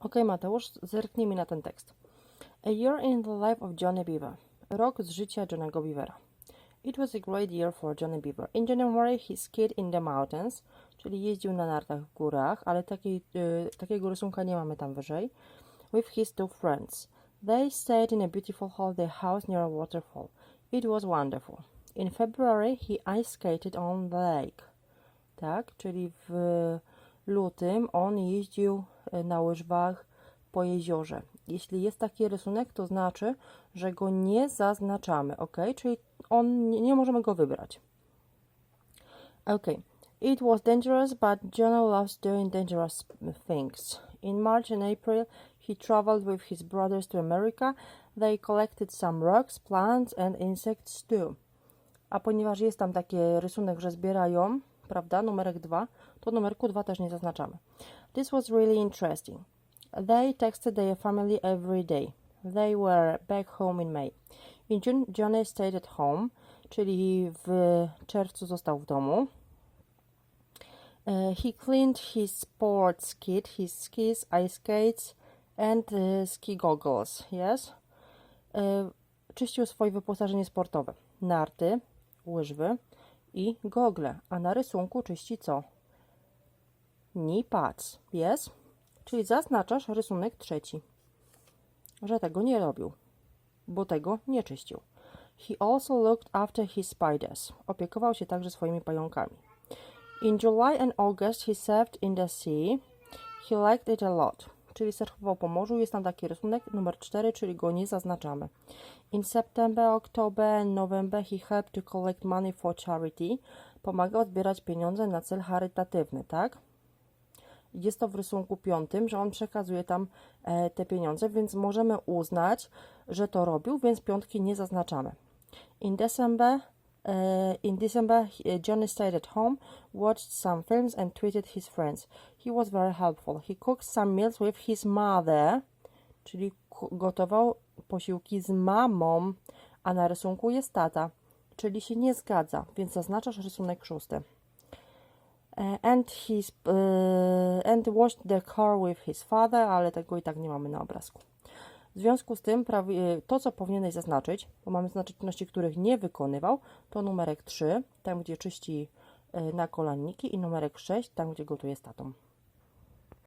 Ok, Mateusz, zerknijmy na ten tekst. A year in the life of Johnny Beaver. Rok z życia Johnego Beavera. It was a great year for Johnny Beaver. In January he skied in the mountains, czyli jeździł na nartach w górach, ale takiego rysunka nie mamy tam wyżej. With his two friends. They stayed in a beautiful holiday house near a waterfall. It was wonderful. In February he ice skated on the lake. Tak, czyli w lutym on jeździł e, na łyżwach po jeziorze. Jeśli jest taki rysunek, to znaczy, że go nie zaznaczamy, ok? Czyli on nie, nie możemy go wybrać. Okay. It was dangerous, but Jonah loves doing dangerous things. In March and April, he traveled with his brothers to America. They collected some rocks, plants, and insects too. A ponieważ jest tam taki rysunek, że zbierają, prawda, numerek 2, to numerku 2 też nie zaznaczamy. This was really interesting. They texted their family every day. They were back home in May. In June, Johnny stayed at home, czyli w czerwcu został w domu. Uh, he cleaned his sports kit, his skis, ice skates, and uh, ski goggles. Yes. Uh, czyścił swoje wyposażenie sportowe. Narty, łyżwy i gogle. A na rysunku czyści co? Knee pads. Yes. Czyli zaznaczasz rysunek trzeci. Że tego nie robił. Bo tego nie czyścił. He also looked after his spiders. Opiekował się także swoimi pająkami. In July and August he surfed in the sea. He liked it a lot. Czyli surfował po morzu. Jest tam taki rysunek numer 4, czyli go nie zaznaczamy. In September, October November he helped to collect money for charity. Pomagał zbierać pieniądze na cel charytatywny, tak? Jest to w rysunku piątym, że on przekazuje tam e, te pieniądze, więc możemy uznać, że to robił, więc piątki nie zaznaczamy. In December, uh, in December, he- Johnny stayed at home, watched some films, and tweeted his friends. He was very helpful. He cooked some meals with his mother, czyli gotował posiłki z mamą, a na rysunku jest tata, czyli się nie zgadza, więc zaznaczasz rysunek szósty. Uh, and his uh, and washed the car with his father, ale tego i tak nie mamy na obrazku. W związku z tym prawie, to, co powinieneś zaznaczyć, bo mamy znaczyć czynności, których nie wykonywał, to numerek 3, tam gdzie czyści y, na kolanniki i numerek 6, tam gdzie gotuje z tatą.